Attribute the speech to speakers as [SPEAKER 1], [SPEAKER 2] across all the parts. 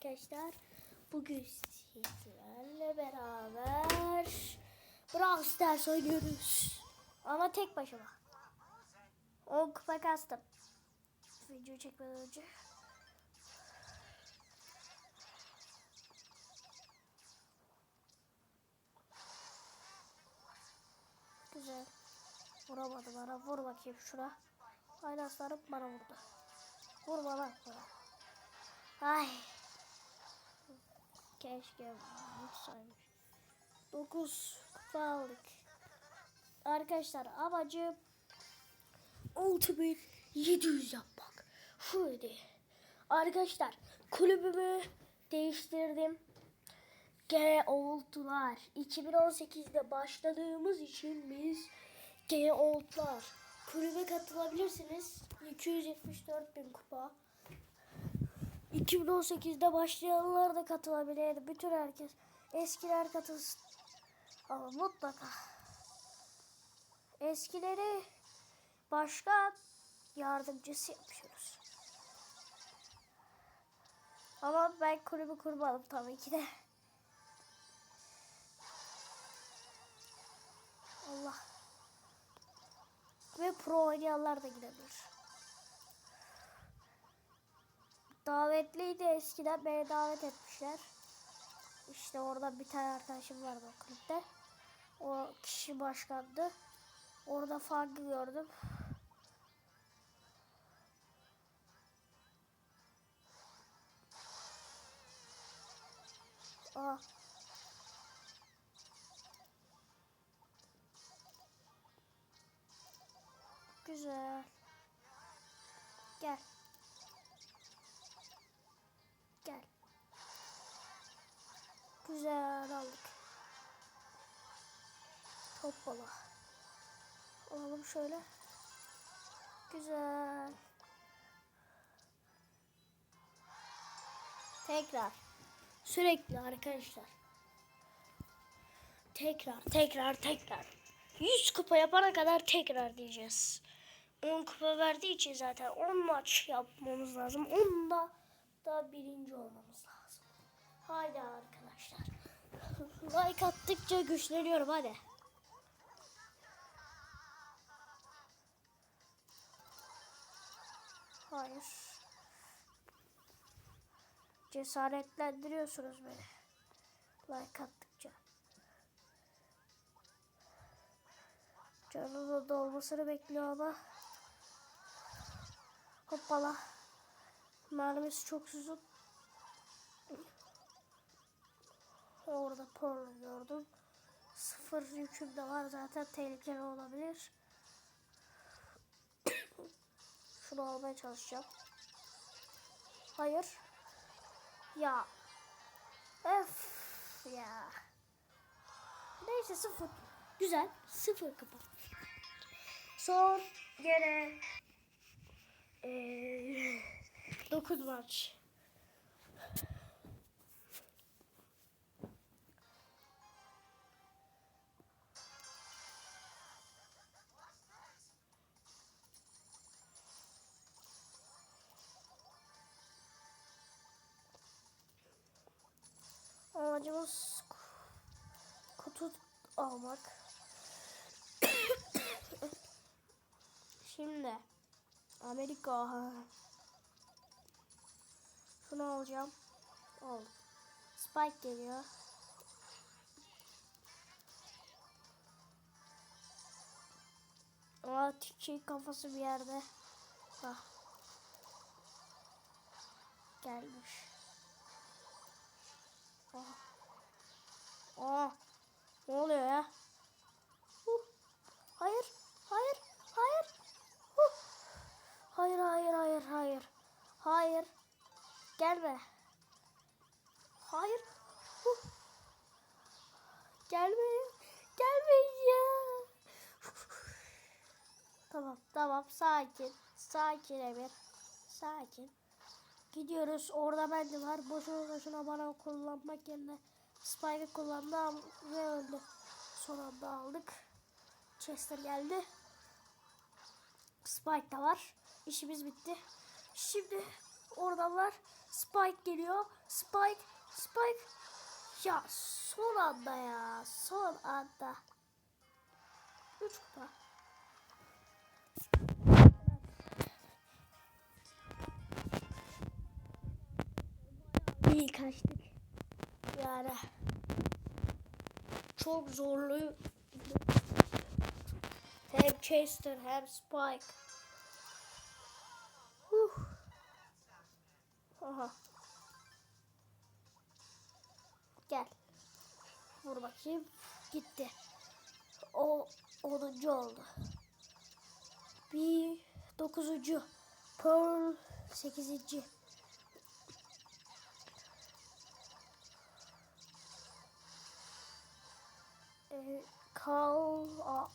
[SPEAKER 1] arkadaşlar. Bugün sizlerle beraber Brawl Stars oynuyoruz. Ama tek başıma. 10 kupa kastım. Video çekmeden önce. Güzel. Vuramadı bana. Vur bakayım şuna. Aynı aslanım bana vurdu. Vur bana. bana. Ay. Keşke vursaymış. 9 kupa aldık. Arkadaşlar amacım 6700 yapmak. Şöyle. Arkadaşlar kulübümü değiştirdim. G oldular. 2018'de başladığımız için biz G oldular. Kulübe katılabilirsiniz. 274 bin kupa. 2018'de başlayanlar da katılabilir. Bütün herkes. Eskiler katılsın. Ama mutlaka. Eskileri başkan yardımcısı yapıyoruz. Ama ben kulübü kurmadım tabii ki de. Allah. Ve pro oynayanlar da girebilir. Davetliydi eskiden beni davet etmişler. İşte orada bir tane arkadaşım vardı o kulüpte. O kişi başkandı. Orada farkı gördüm. Aa. Güzel. Gel. Gel. Güzel aldık. Hoppala. Alalım şöyle. Güzel. Tekrar. Sürekli arkadaşlar. Tekrar, tekrar, tekrar. 100 kupa yapana kadar tekrar diyeceğiz. 10 kupa verdiği için zaten 10 maç yapmamız lazım. 10'da da birinci olmamız lazım. Haydi arkadaşlar. Like attıkça güçleniyorum hadi. Hayır. Cesaretlendiriyorsunuz beni. Like attıkça. Canının dolmasını bekliyor ama. Hoppala. Mermisi çok uzun. Orada porno gördüm. Sıfır yüküm de var zaten tehlikeli olabilir. Şunu almaya çalışacağım. Hayır. Ya. Öf ya. Neyse sıfır. Güzel. Sıfır kapı. Son gene eee 9 maç. Amacımız kutu almak. Şimdi Amerika. Şunu alacağım. Oldu. Spike geliyor. Aa şey kafası bir yerde. Bak. Gelmiş. Aa. Ne oluyor ya? Huh. Hayır. Hayır. Hayır. Huh. Hayır hayır hayır hayır. Hayır. Gelme. Hayır. Huh. Gelme. Gelmeyin ya. Tamam tamam sakin. Sakin Emir. Sakin. Gidiyoruz. Orada bende var. Boşuna boşuna bana kullanmak yerine Spike'ı kullandı ve öldü. Son anda aldık. Chester geldi. Spike da var. İşimiz bitti. Şimdi oradan var. Spike geliyor. Spike. Spike. Ya son anda ya. Son anda. Üç kupa. İyi kaçtık. Yani çok zorlu. Hem Chester hem Spike. Huh. Aha. Gel. Vur bakayım. Gitti. O 10. oldu. Bir dokuzuncu. Pearl sekizinci. Ee, Carl a.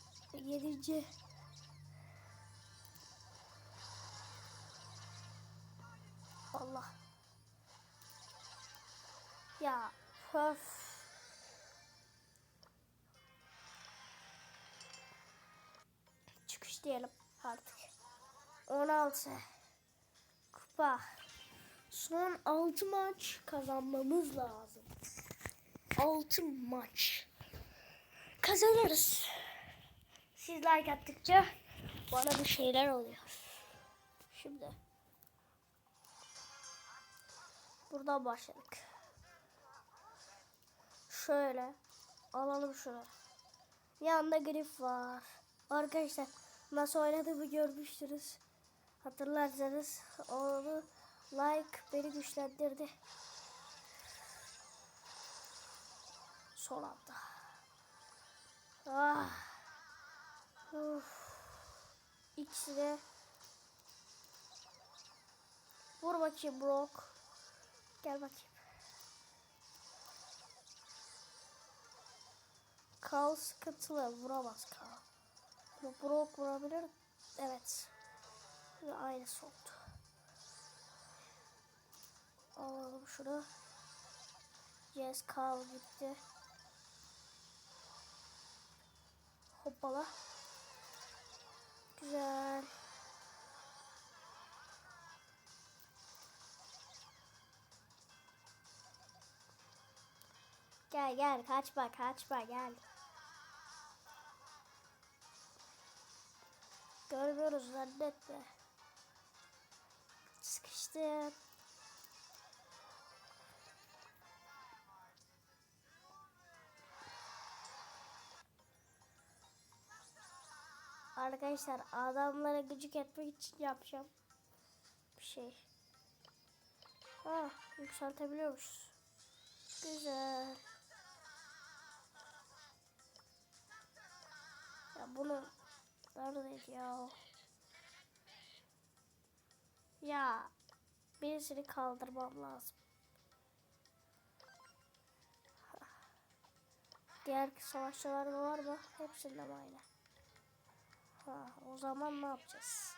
[SPEAKER 1] Allah. Ya öf. Çıkış diyelim artık. 16. Kupa. Son 6 maç kazanmamız lazım. 6 maç. Kazanırız. Siz like attıkça bana bir şeyler oluyor. Şimdi. Buradan başladık. Şöyle. Alalım şunu. Yanında grif var. Arkadaşlar nasıl oynadığımı görmüştünüz. Hatırlarsanız onu like beni güçlendirdi. Son anda. Ah. Uf. İkisi de. Vur bakayım Brock. Gel bakayım. Kal sıkıntılı. Vuramaz Kal. Brock vurabilir. Evet. Ve aynısı oldu. Alalım şunu. Yes Kal gitti. Hoppala. Güzel. Gel gel kaçma kaçma gel. Görmüyoruz zannetme. Sıkıştım. Arkadaşlar adamlara gıcık etmek için yapacağım bir şey. Ah yükseltebiliyormuşuz. Güzel. Ya bunu neredeydi ya? Ya birisini kaldırmam lazım. Diğer savaşçılar var mı? Hepsinde aynı? Ha, o zaman ne yapacağız?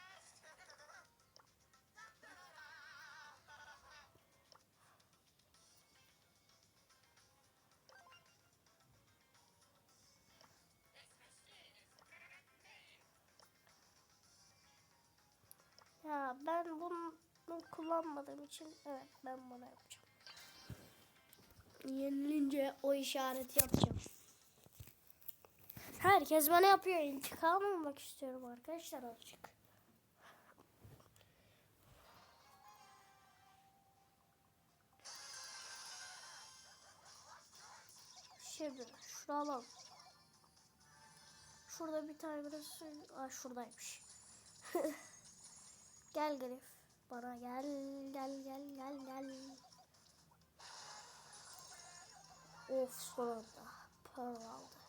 [SPEAKER 1] Ya ben bunu kullanmadığım için evet ben bunu yapacağım. Yenilince o işareti yapacağım. Herkes bana yapıyor. İntikam almak istiyorum arkadaşlar azıcık. Şimdi şunu. Şurada bir tane birisi... Aa şuradaymış. gel Grif. Bana gel gel gel gel gel. Of sonunda. Pearl aldı.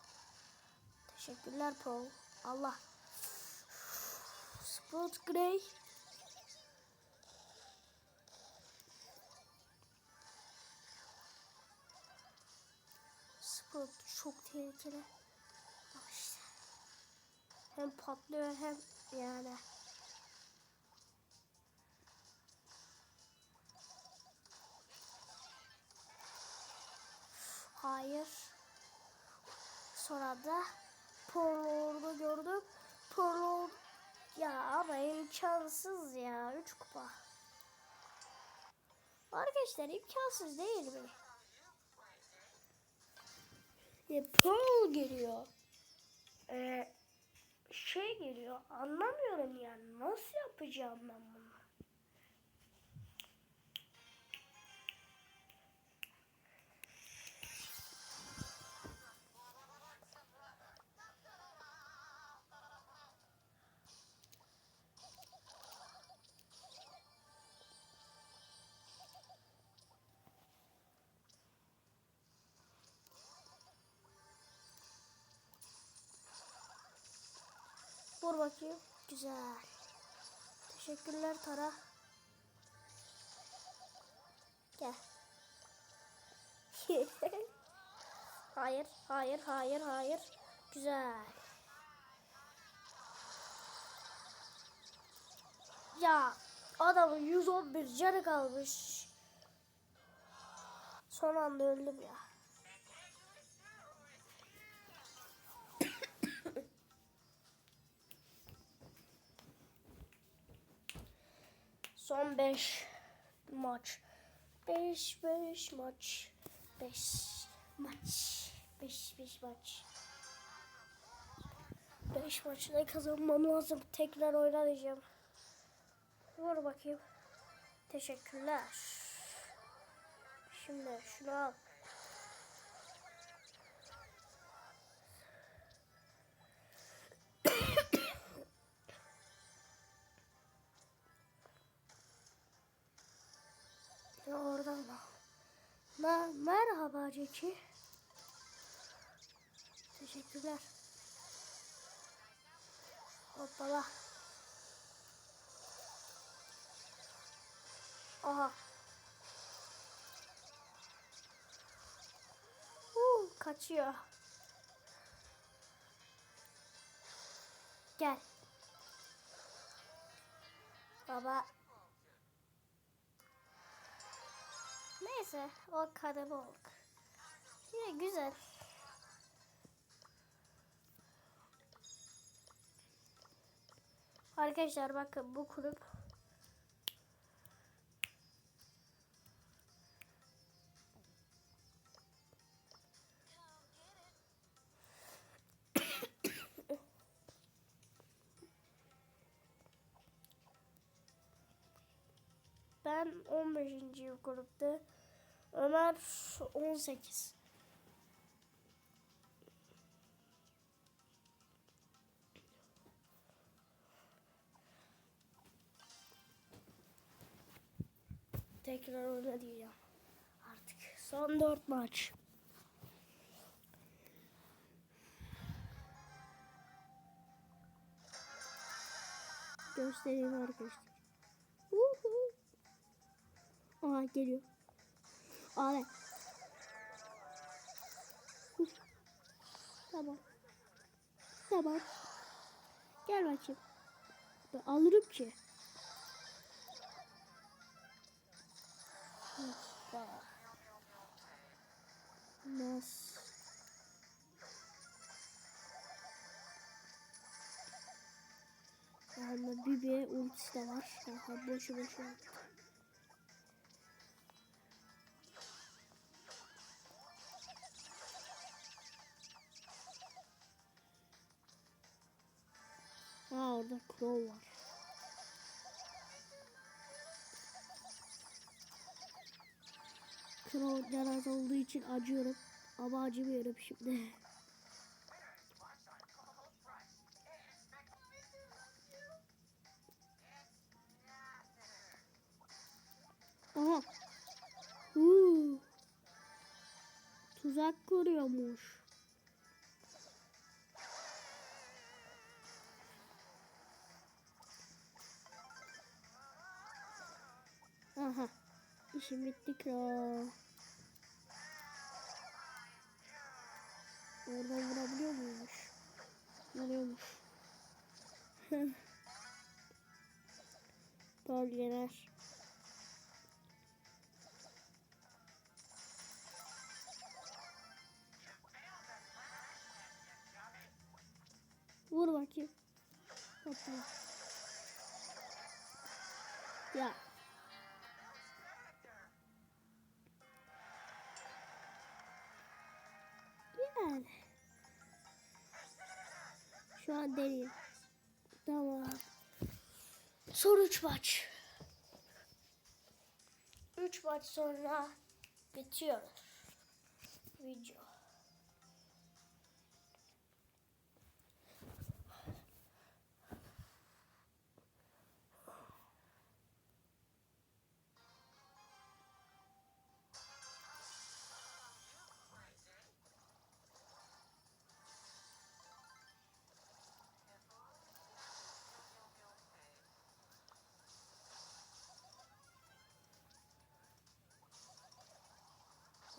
[SPEAKER 1] Teşekkürler Paul. Allah. Spot Grey. Spot çok tehlikeli. Bak işte. Hem patlıyor hem yani. Hayır. Sonra da Porlo'da gördüm. Porlo ya ama imkansız ya. 3 kupa. Arkadaşlar imkansız değil mi? Ya Pearl geliyor. Ee, şey geliyor. Anlamıyorum yani. Nasıl yapacağım ben bunu? Bakayım. Güzel. Teşekkürler Tara. Gel. hayır, hayır, hayır, hayır. Güzel. Ya adamın 111 canı kalmış. Son anda öldüm ya. Son 5 maç. 5 5 maç. 5 maç. 5 5 maç. 5 maçı kazanmam lazım. Tekrar oynayacağım. Vur bakayım. Teşekkürler. Şimdi şunu al. Merhaba Ceki. Teşekkürler. Hoppala. Aha. Uh, kaçıyor. Gel. Baba. Neyse o kademe olduk. Yine güzel. Arkadaşlar bakın bu kulüp Ben 15. grupta. Ömer 18. Tekrar oyna diyeceğim. Artık son 4 maç. Göstereyim arkadaşlar. Uhu. Aa geliyor. Abi. Tamam. Tamam. Gel bakayım. Ben alırım ki. Nasıl? Yani Bibi ultisi de var. Aha boşu boşu. Aa orada Crow var. Crow yaraz olduğu için acıyorum. Ama acımıyorum şimdi. Aha. Huu. Tuzak kuruyormuş. İşim bitti kral. Oradan vurabiliyor muymuş? Vuruyormuş. Paul yener. Vur bakayım. Hoppa. Ya. An deliyim. Tamam. Son 3 maç. 3 maç sonra bitiyor video.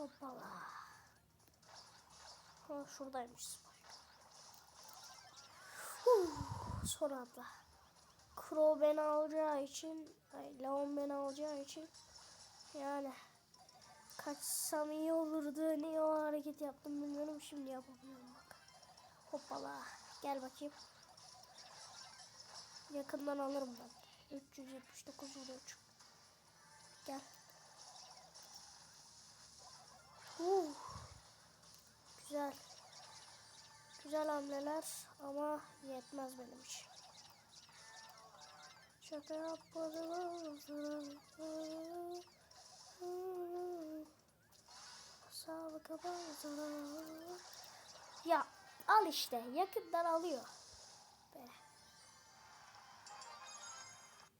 [SPEAKER 1] Hoppala. Ha, şuradaymış Spike. Huh, son anda. Crow beni alacağı için, ay, Leon beni alacağı için yani kaçsam iyi olurdu. Niye o hareket yaptım bilmiyorum. Şimdi yapamıyorum bak. Hoppala. Gel bakayım. Yakından alırım ben. 379 vuruyor. Gel. Uh. Güzel. Güzel hamleler ama yetmez benim için. Şaka yapmadım. Sağlık. Ya al işte yakından alıyor. Be.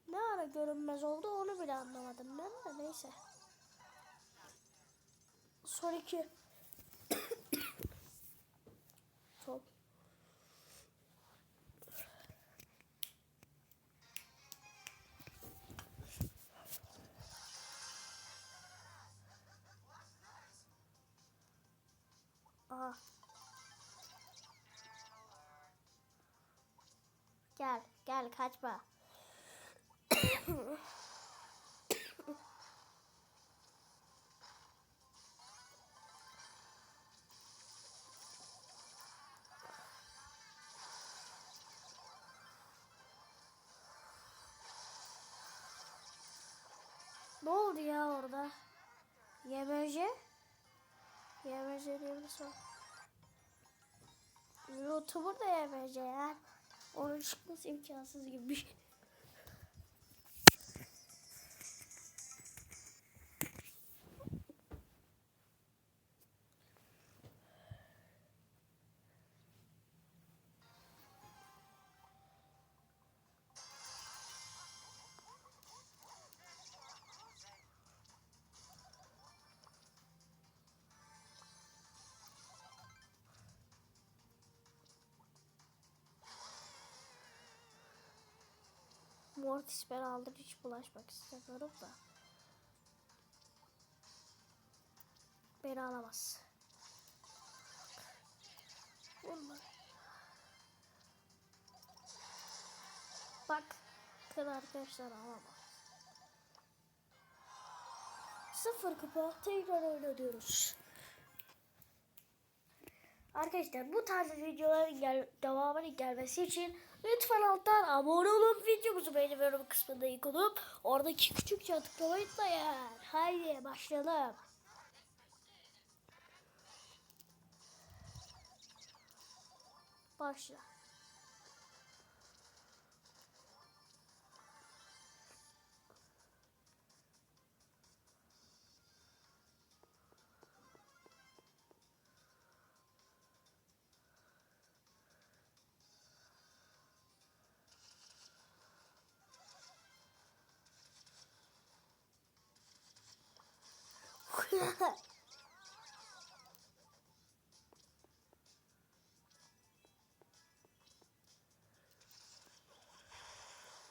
[SPEAKER 1] Ne ara görünmez oldu onu bile anlamadım ben de neyse. Son. Top. Aha. Gel, gel kaçma. YBC? YBC diye birisi var. YouTuber da YBC ya. Onun çıkması imkansız gibi bir şey. Mortis ben aldım hiç bulaşmak istemiyorum da. Beni alamaz. Vurma. Bak. Bakın arkadaşlar alamaz. Sıfır kupa tekrar oynanıyoruz. Arkadaşlar bu tarz videoların gel devamının gelmesi için lütfen alttan abone olup videomuzu beğeni ve yorum kısmında ilk olup oradaki küçük çan tıklamayı unutmayın. Haydi başlayalım. Başla.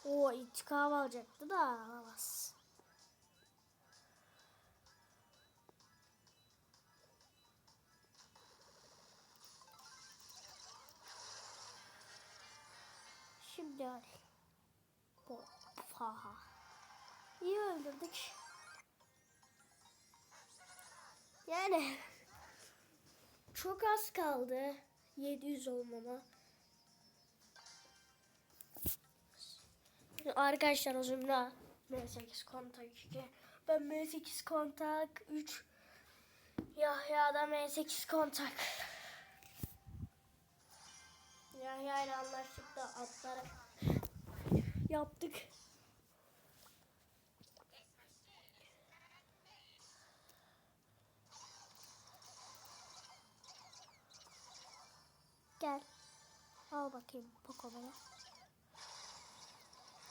[SPEAKER 1] O intikam alacaktı da alamaz. Şimdi. Bu faha. İyi öldürdük. Yani çok az kaldı 700 olmama. Arkadaşlar o zaman M8 kontak 2. Ben M8 kontak 3. Yahya'da M8 kontak. Yahya ile anlaştık da atları yaptık. Gel. Al bakayım Poco bana.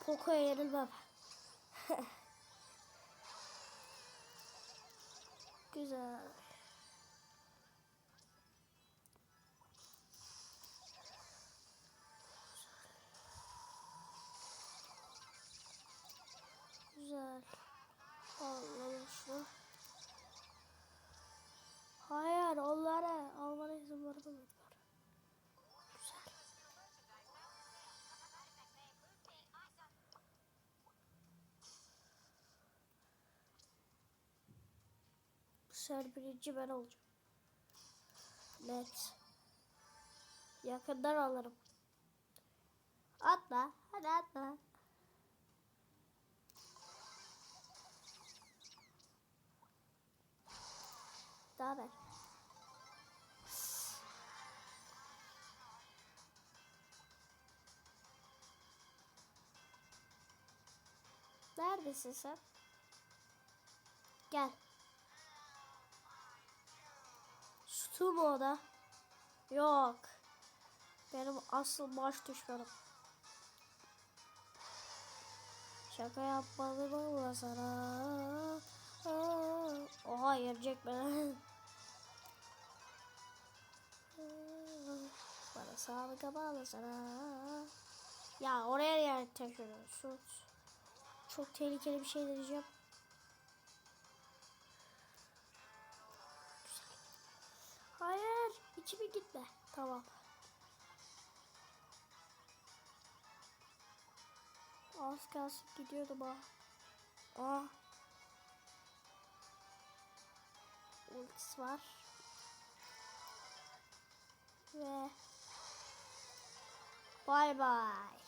[SPEAKER 1] Poco'ya yenilmem. Güzel. Güzel. Alalım şunu. Hayır onları sefer birinci ben olacağım. Net. Yakından alırım. Atla. Hadi atla. Daha ver. Neredesin sen? Gel. Su mu o da? Yok. Benim asıl baş düşmanım. Şaka yapmadım ama sana. Oha yerecek beni. Bana sağlık bağlı sana. Ya oraya yer tekrar. Çok tehlikeli bir şey deneyeceğim. İçime gitme. Tamam. Az kalsın gidiyordum ha. Ah. Ultisi var. Ve bay bay.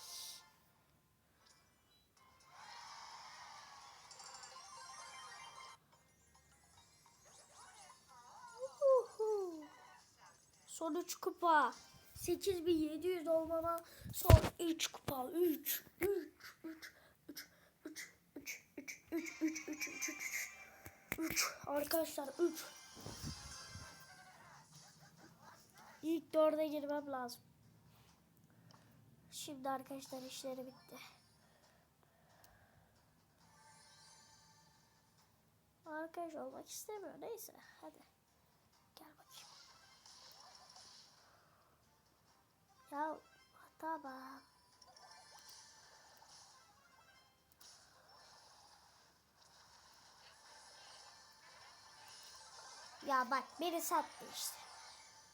[SPEAKER 1] Son 3 kupa. 8700 olmama son 3 kupa. 3 3 3 3 3 3 3 3 3 3 3 3 3 Arkadaşlar 3 İlk dörde girmem lazım. Şimdi arkadaşlar işleri bitti. Arkadaş olmak istemiyor. Neyse hadi. Gel bakayım. Ya tamam. Ya bak beni sattı işte.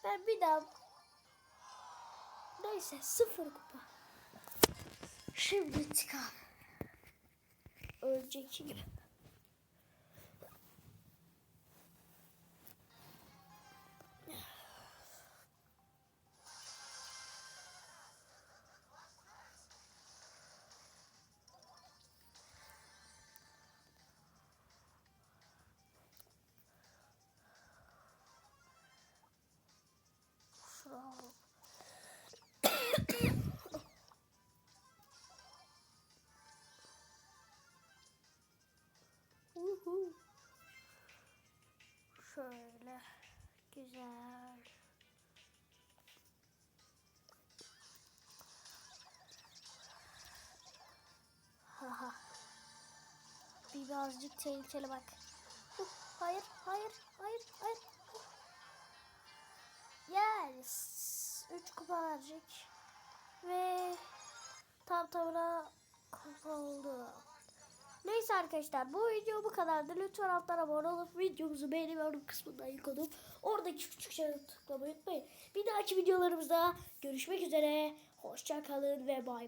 [SPEAKER 1] Ben bir daha Neyse sıfır kupa. Şimdi çıkar. Önceki gibi. Birazcık tehlikeli bak. Uh, hayır, hayır, hayır, hayır. Yes. 3 kupa verecek. Ve tam tamına kupa oldu. Neyse arkadaşlar bu video bu kadardı. Lütfen alttan abone olup videomuzu beğenip yorum kısmından yıkadım. Oradaki küçük şeye tıklamayı unutmayın. Bir dahaki videolarımızda görüşmek üzere. Hoşça kalın ve bay bay.